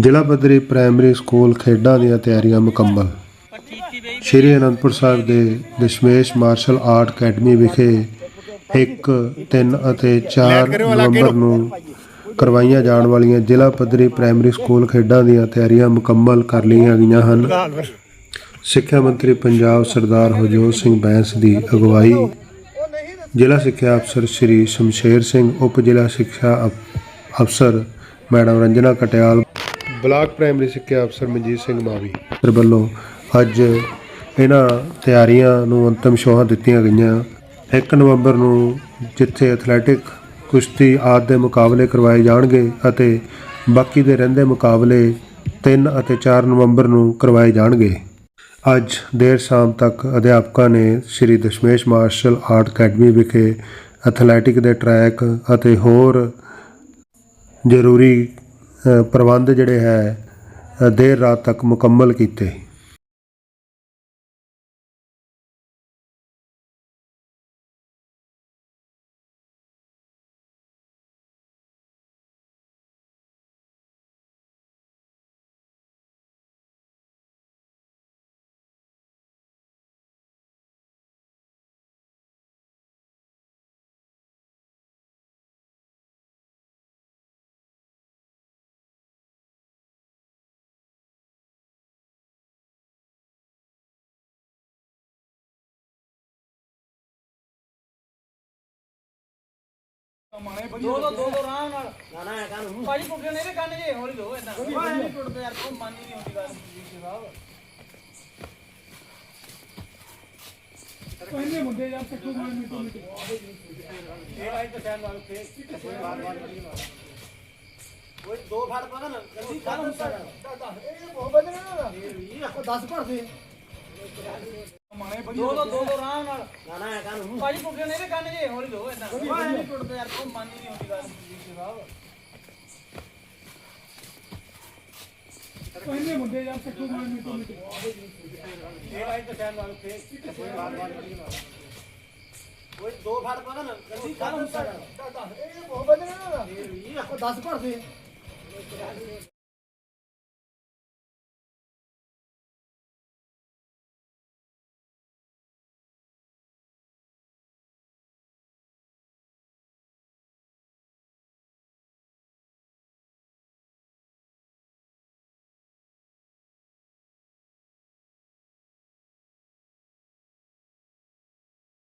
ਜ਼ਿਲ੍ਹਾ ਪੱਧਰੀ primary school ਖੇਡਾਂ ਦੀਆਂ ਤਿਆਰੀਆਂ ਮੁਕੰਮਲ। ਸ਼੍ਰੀ ਅਨੰਦਪੁਰ ਸਾਹਿਬ ਦੇ ਦਸ਼ਮੇਸ਼ ਮਾਰਸ਼ਲ ਆਰਟ ਅਕੈਡਮੀ ਵਿਖੇ 1 3 ਅਤੇ 4 ਨਵੰਬਰ ਨੂੰ ਕਰਵਾਈਆਂ ਜਾਣ ਵਾਲੀਆਂ ਜ਼ਿਲ੍ਹਾ ਪੱਧਰੀ ਪ੍ਰਾਇਮਰੀ ਸਕੂਲ ਖੇਡਾਂ ਦੀਆਂ ਤਿਆਰੀਆਂ ਮੁਕੰਮਲ ਕਰ ਲਈਆਂ ਗਈਆਂ ਹਨ। ਸਿੱਖਿਆ ਮੰਤਰੀ ਪੰਜਾਬ ਸਰਦਾਰ ਹਰਜੋਤ ਸਿੰਘ ਬੈਂਸ ਦੀ ਅਗਵਾਈ। ਜ਼ਿਲ੍ਹਾ ਸਿੱਖਿਆ ਅਫਸਰ ਸ਼੍ਰੀ ਸ਼ਮਸ਼ੇਰ ਸਿੰਘ ਉਪ ਜ਼ਿਲ੍ਹਾ ਸਿੱਖਿਆ ਅਫ- ਅਫਸਰ madam Ranjana Katial block primary ਸਿੱਖਿਆ ਅਫਸਰ ਮਨਜੀਤ ਸਿੰਘ ਮਾਵੀ ਵੱਲੋਂ ਅੱਜ ਇਹਨਾਂ ਤਿਆਰੀਆਂ ਨੂੰ ਅੰਤਮ ਸ਼ੋਹਾਂ ਦਿੱਤੀਆਂ ਗਈਆਂ। 1 ਨਵੰਬਰ ਨੂੰ ਜਿੱਥੇ ਐਥਲੈਟਿਕ ਕੁਸ਼ਤੀ ਆਦਿ ਦੇ ਮੁਕਾਬਲੇ ਕਰਵਾਏ ਜਾਣਗੇ ਅਤੇ ਬਾਕੀ ਦੇ ਰਹਿੰਦੇ ਮੁਕਾਬਲੇ 3 ਅਤੇ 4 ਨਵੰਬਰ ਨੂੰ ਕਰਵਾਏ ਜਾਣਗੇ। ਅੱਜ ਦੇਰ ਸ਼ਾਮ ਤੱਕ ਅਧਿਆਪਕਾਂ ਨੇ Sri Dashmesh martial art academy ਵਿਖੇ ਐਥਲੈਟਿਕ ਦੇ ਟਰੈਕ ਅਤੇ ਹੋਰ ਜ਼ਰੂਰੀ ਪ੍ਰਬੰਧ ਜਿਹੜੇ ਹੈ ਦੇਰ ਰਾਤ ਤੱਕ ਮੁਕੰਮਲ ਕੀਤੇ। ਦੋ ਦੋ ਦੋ ਦੋ ਆਰਾਮ ਨਾਲ। ਨਾ ਨਾ। ਕਾਨੂੰ ਭਾਜੀ ਟੁੱਟੇ ਨੇ ਤੇ ਕੰਨ ਜੇ ਹੌਲੀ ਲੋ ਇਦਾਂ ਨਹੀਂ ਟੁੱਟਦੇ ਯਾਰ ਕੋਈ ਮੰਨ ਨਹੀਂ ਹੁੰਦੀ ਗੱਲ ਜੀ ਸਾਹਿਬ ਪਹਿਲੇ ਮੁੰਡੇ ਯਾਰ ਚੱਕੂ ਮਾਰ ਮਿੰਟੋ ਮਿੰਟ। ਇਹ ਆਈ ਤਾਂ ਸੈਨ ਵਾਲ ਕੇ ਕੋਈ ਦੋ ਫੜ ਪਾ ਨਾ ਜਲਦੀ ਕਾਨੂੰ ਇਹ ਬਹੁਤ ਬਦਲਣਾ ਨਾ। ਇਹ 10 ਭਰ ਦੇ। ਦੋ ਦੋ ਦੋ ਦੋ ਆਰਾਮ ਨਾਲ। ਨਾ ਨਾ। ਕਾਨੂੰ ਭਾਜੀ ਟੁੱਟੇ ਨੇ ਤੇ ਕੰਨ ਜੇ ਹੌਲੀ ਲੋ ਇਦਾਂ ਨਹੀਂ। ਟੁੱਟਦੇ ਯਾਰ ਕੋਈ ਮੰਨ ਹੀ ਨਹੀਂ ਹੁੰਦੀ ਗੱਲ ਜੀ ਸਾਹਿਬ ਪਹਿਲੇ ਮੁੰਡੇ ਯਾਰ ਚੱਕੂ ਮਾਰ ਮਿੰਟੋ ਮਿੰਟ ਇਹ ਕੋਈ ਦੋ ਫੜ ਪਾ ਨਾ ਬਹੁਤ ਬਦਲਣਾ ਨਾ ਇਹ 10 ਭਰ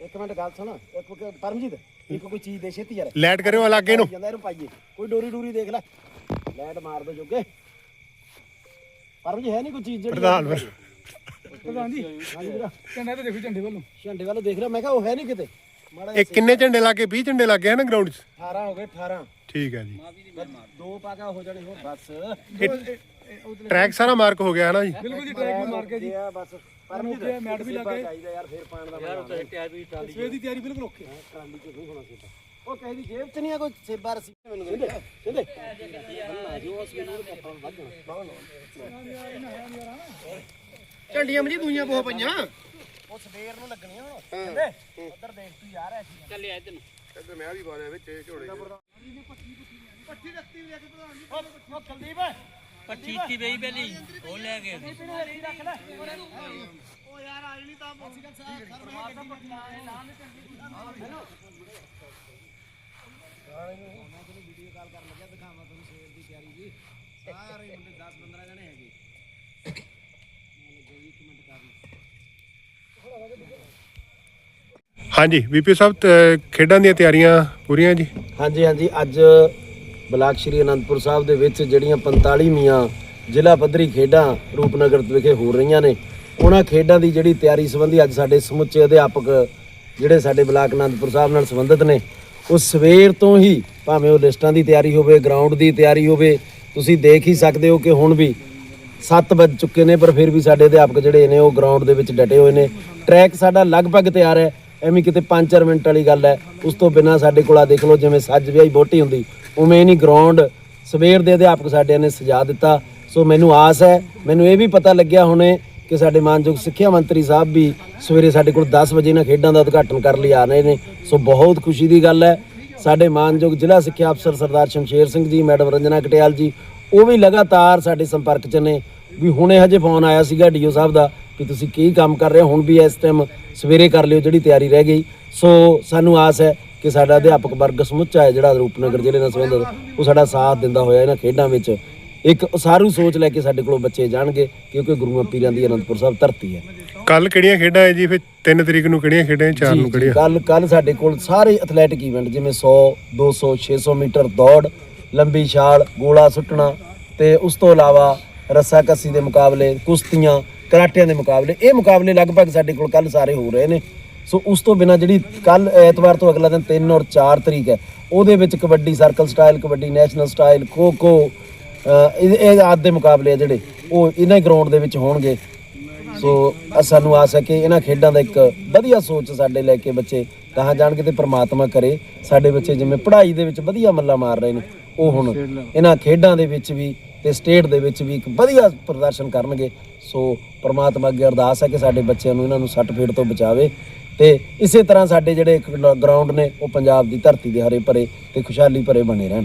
ਇੱਕ ਮਿੰਟ ਗੱਲ ਸੁਣ ਇੱਕ ਕੋਈ- ਪਰਮਜੀਤ ਇੱਕ ਕੋਈ ਚੀਜ਼ ਦੇ ਛੇਤੀ ਯਾਰ। ਲੈਟ ਕਰਿਓ ਲਾਗੇ ਨੂੰ ਜਾਂਦਾ ਇਹਨੂੰ ਪਾਈਏ। ਕੋਈ ਡੋਰੀ ਡੂਰੀ ਦੇਖ ਲੈ। ਲੈਟ ਮਾਰ ਦੋ ਜੋਗੇ। ਪਰਮਜੀ ਹੈ ਨਹੀਂ ਕੋਈ ਚੀਜ਼ ਜਿਹੜੀ ਪ੍ਰਧਾਨ ਫਿਰ। ਪ੍ਰਧਾਨ ਜੀ ਹਾਂਜੀ ਵੀਰਾ। ਝੰਡਾ ਤੇ ਦੇਖੋ ਝੰਡੇ ਵੱਲੋਂ ਝੰਡੇ ਵੱਲ ਦੇਖ ਰਿਹਾ ਮੈਂ ਕਿਹਾ ਉਹ ਹੈ ਨਹੀਂ ਕਿਤੇ। ਮਾੜਾ ਇਹ ਕਿੰਨੇ ਝੰਡੇ ਲੱਗੇ 20 ਝੰਡੇ ਲੱਗੇ ਹਨ ਗਰਾਊਂਡ 'ਚ? 18 ਹੋ ਗਏ 18 ਠੀਕ ਹੈ ਜੀ। ਦੋ ਪਾਗਾ ਹੋ ਜਾਣੇ ਹੋ ਬਸ। ਟਰੈਕ ਸਾਰਾ ਮਾਰਕ ਹੋ ਗਿਆ ਹੈ ਨਾ ਜੀ? ਬਿਲਕੁਲ ਜੀ ਟਰੈਕ ਵੀ ਮਾਰ ਕੇ ਜੀ। ਆ ਬਸ ਪਰਮਜੀਤ ਓਕੇ, ਮੈਟ ਵੀ ਲੱਗ। ਗਏ। ਚਾਹੀਦਾ ਯਾਰ ਫੇਰ ਪਾਣ ਦਾ ਯਾਰ ਸਵੇਰ ਦੀ ਤਿਆਰੀ ਬਿਲਕੁਲ ਓਕੇ। ਟਰਾਲੀ ਚ ਨਹੀਂ ਹੋਣਾ ਚਾਹੀਦਾ ਉਹ ਕਹੇ ਦੀ ਜੇਬ ਚ ਨਹੀਂ ਆ ਕੋਈ ਸੇਬਾ ਰਸੀ ਮੈਨੂੰ ਕਹਿੰਦੇ ਕਹਿੰਦੇ ਜੋ ਉਸ ਨੂੰ ਕੱਪਾਂ ਵੱਜਣਾ ਝੰਡੀਆਂ ਮਜੀ ਦੂਈਆਂ ਬਹੁਤ ਪਈਆਂ। ਉਹ ਸਵੇਰ ਨੂੰ ਲੱਗਣੀਆਂ। ਹੁਣ ਕਹਿੰਦੇ ਉਧਰ ਦੇਖ ਤੂੰ ਯਾਰ ਐਸੀ ਚੱਲਿਆ ਇੱਧਰ ਨੂੰ। ਇੱਧਰ ਮੈਂ ਵੀ ਬਾਰਿਆ ਵਿੱਚ ਝੋੜੇ ਪੱਠੀ ਰੱਖੀ ਵੀ ਆ ਕਿ ਪ੍ਰਧਾਨ ਜੀ। ਉਹ ਕੁਲਦੀਪ। ਪੱਠੀ ਤੀ ਬਈ ਪਹਿਲੀ ਉਹ ਲੈ ਗਏ ਰੱਖ ਲੈ ਹਾਂਜੀ ਵੀਪੀ ਸਾਹਿਬ ਤ- ਖੇਡਾਂ ਦੀਆਂ ਤਿਆਰੀਆਂ ਪੂਰੀਆਂ ਜੀ? ਹਾਂਜੀ ਹਾਂਜੀ ਅੱਜ ਬਲਾਕ ਸ਼੍ਰੀ ਅਨੰਦਪੁਰ ਸਾਹਿਬ ਦੇ ਵਿੱਚ ਜਿਹੜੀਆਂ 45ਵੀਆਂ ਜ਼ਿਲ੍ਹਾ ਪੱਧਰੀ ਖੇਡਾਂ ਰੂਪਨਗਰ ਵਿਖੇ ਹੋ ਰਹੀਆਂ ਨੇ। ਉਹਨਾਂ ਖੇਡਾਂ ਦੀ ਜਿਹੜੀ ਤਿਆਰੀ ਸੰਬੰਧੀ ਅੱਜ ਸਾਡੇ ਸਮੁੱਚੇ ਅਧਿਆਪਕ ਜਿਹੜੇ ਸਾਡੇ ਬਲਾਕ ਅਨੰਦਪੁਰ ਸਾਹਿਬ ਨਾਲ ਸੰਬੰਧਿਤ ਨੇ, ਉਹ ਸਵੇਰ ਤੋਂ ਹੀ ਭਾਵੇਂ ਉਹ ਲਿਸਟਾਂ ਦੀ ਤਿਆਰੀ ਹੋਵੇ, ਗਰਾਊਂਡ ਦੀ ਤਿਆਰੀ ਹੋਵੇ, ਤੁਸੀਂ ਦੇਖ ਹੀ ਸਕਦੇ ਹੋ ਕਿ ਹੁਣ ਵੀ 7 ਵੱਜ ਚੁੱਕੇ ਨੇ, ਪਰ ਫਿਰ ਵੀ ਸਾਡੇ ਅਧਿਆਪਕ ਜਿਹੜੇ ਨੇ, ਉਹ ਗਰਾਊਂਡ ਦੇ ਵਿੱਚ ਡਟੇ ਹੋਏ ਨੇ। ਟਰੈਕ ਸਾਡਾ ਲਗਭਗ ਤਿਆਰ ਹੈ, ਐਵੇਂ ਕਿਤੇ 5-4 ਮਿੰਟ ਵਾਲੀ ਗੱਲ ਹੈ। ਉਸ ਤੋਂ ਬਿਨਾ ਸਾਡੇ ਕੋਲ ਆ ਦੇਖ ਲਓ, ਜਿਵੇਂ ਸੱਜ ਵਿਆਹੀ ਬੋਟੀ ਹੁੰਦੀ ਉਵੇਂ ਨਹੀਂ ਗਰਾਊਂਡ ਸਵੇਰ ਦੇ ਅਧਿਆਪਕ ਸਾਡਿਆਂ ਨੇ ਸਜਾ ਦਿੱਤਾ। ਸੋ ਮੈਨੂੰ ਆਸ ਹੈ, ਮੈਨੂੰ ਇਹ ਵੀ ਪਤਾ ਲੱਗਿਆ ਹੁਣੇ ਕਿ ਸਾਡੇ ਮਾਨਯੋਗ ਸਿੱਖਿਆ ਮੰਤਰੀ ਸਾਹਿਬ ਵੀ ਸਵੇਰੇ ਸਾਡੇ ਕੋਲ 10 ਵਜੇ ਇਹਨਾਂ ਖੇਡਾਂ ਦਾ ਉਦਘਾਟਨ ਕਰਨ ਲਈ ਆ ਰਹੇ ਨੇ। ਸੋ ਬਹੁਤ ਖੁਸ਼ੀ ਦੀ ਗੱਲ ਹੈ। ਸਾਡੇ ਮਾਨਯੋਗ ਜ਼ਿਲ੍ਹਾ ਸਿੱਖਿਆ ਅਫਸਰ ਸਰਦਾਰ ਸ਼ਮਸ਼ੇਰ ਸਿੰਘ ਜੀ, ਮੈਡਮ ਰੰਜਨਾ ਕਟਿਆਲ ਜੀ, ਉਹ ਵੀ ਲਗਾਤਾਰ ਸਾਡੇ ਸੰਪਰਕ 'ਚ ਨੇ ਵੀ ਹੁਣੇ ਹਜੇ ਫੋਨ ਆਇਆ ਸੀਗਾ ਡੀਓ ਸਾਹਿਬ ਦਾ ਕਿ ਤੁਸੀਂ ਕੀ ਕੰਮ ਕਰ ਰਹੇ ਹੋ? ਹੁਣ ਵੀ ਇਸ ਟਾਈਮ ਸਵੇਰੇ ਕਰ ਲਿਓ ਜਿਹੜੀ ਤਿਆਰੀ ਰਹਿ ਗਈ। ਸੋ ਸਾਨੂੰ ਆਸ ਹੈ ਕਿ ਸਾਡਾ ਅਧਿਆਪਕ ਵਰਗ ਸਮੁੱਚਾ ਹੈ ਜਿਹੜਾ ਰੂਪਨਗਰ ਜ਼ਿਲ੍ਹੇ ਨਾਲ ਸੰਬੰਧਿਤ ਉਹ ਸਾਡਾ ਸਾਥ ਦਿੰਦਾ ਹੋਇਆ ਇਹਨਾਂ ਖੇਡਾਂ ਵਿੱਚ। ਇੱਕ ਉਸਾਰੂ ਸੋਚ ਲੈ ਕੇ ਸਾਡੇ ਕੋਲੋਂ ਬੱਚੇ ਜਾਣਗੇ ਕਿਉਂਕਿ ਗੁਰੂਆਂ ਪੀਰਾਂ ਦੀ ਅਨੰਦਪੁਰ ਸਾਹਿਬ ਧਰਤੀ ਹੈ। ਕੱਲ ਕਿਹੜੀਆਂ ਖੇਡਾਂ ਹੈ ਜੀ? ਫਿਰ 3 ਤਰੀਕ ਨੂੰ ਕਿਹੜੀਆਂ ਖੇਡਾਂ 4 ਨੂੰ ਕਿਹੜੀਆਂ? ਕੱਲ ਕੱਲ ਸਾਡੇ ਕੋਲ ਸਾਰੇ ਐਥਲੈਟਿਕ ਇਵੈਂਟ ਜਿਵੇਂ 100 200 600 ਮੀਟਰ ਦੌੜ ਲੰਬੀ ਛਾਲ ਗੋਲਾ ਸੁੱਟਣਾ ਤੇ ਉਸ ਤੋਂ ਇਲਾਵਾ ਰੱਸਾ ਕੱਸੀ ਦੇ ਮੁਕਾਬਲੇ ਕੁਸ਼ਤੀਆਂ ਕਰਾਟਿਆਂ ਦੇ ਮੁਕਾਬਲੇ। ਇਹ ਮੁਕਾਬਲੇ ਲਗਭਗ ਸਾਡੇ ਕੋਲ ਕੱਲ ਸਾਰੇ ਹੋ ਰਹੇ ਨੇ। ਸੋ ਉਸ ਤੋਂ ਬਿਨਾ ਜਿਹੜੀ ਕੱਲ ਐਤਵਾਰ ਤੋਂ ਅਗਲਾ ਦਿਨ 3 ਔਰ 4 ਤਰੀਕ ਹੈ, ਉਹਦੇ ਵਿੱਚ kabaddi circle style, kabaddi national style, kho kho ਇਹ ਇਹ ਆਦ ਦੇ ਮੁਕਾਬਲੇ ਆ ਜਿਹੜੇ, ਉਹ ਇਹਨਾਂ ਗਰਾਊਂਡ ਦੇ ਵਿੱਚ ਹੋਣਗੇ। ਸੋ ਸਾਨੂੰ ਆਸ ਹੈ ਕਿ ਇਹਨਾਂ ਖੇਡਾਂ ਦਾ ਇੱਕ ਵਧੀਆ ਸੋਚ ਸਾਡੇ ਲੈ ਕੇ ਬੱਚੇ ਕਹਾਂ ਜਾਣਗੇ ਤੇ ਪ੍ਰਮਾਤਮਾ ਕਰੇ। ਸਾਡੇ ਬੱਚੇ ਜਿਵੇਂ ਪੜ੍ਹਾਈ ਦੇ ਵਿੱਚ ਵਧੀਆ ਮੱਲਾ ਮਾਰ ਰਹੇ ਨੇ, ਉਹ ਹੁਣ ਇਹਨਾਂ ਖੇਡਾਂ ਦੇ ਵਿੱਚ ਵੀ ਤੇ ਸਟੇਟ ਦੇ ਵਿੱਚ ਵੀ ਇੱਕ ਵਧੀਆ ਪ੍ਰਦਰਸ਼ਨ ਕਰਨਗੇ। ਸੋ ਪ੍ਰਮਾਤਮਾ ਅੱਗੇ ਅਰਦਾਸ ਹੈ ਕਿ ਸਾਡੇ ਬੱਚਿਆਂ ਨੂੰ ਇਹਨਾਂ ਨੂੰ ਸੱਟ ਫੀਟ ਤੋਂ ਬਚਾਵੇ। ਤੇ ਇਸੇ ਤਰ੍ਹਾਂ ਸਾਡੇ ਜਿਹੜੇ ਗਰਾਊਂਡ ਨੇ, ਉਹ ਪੰਜਾਬ ਦੀ ਧਰਤੀ ਦੇ ਹਰੇ ਭਰੇ ਤੇ ਖੁਸ਼ਹਾਲੀ ਭਰੇ ਬਣੇ ਰਹਿਣ।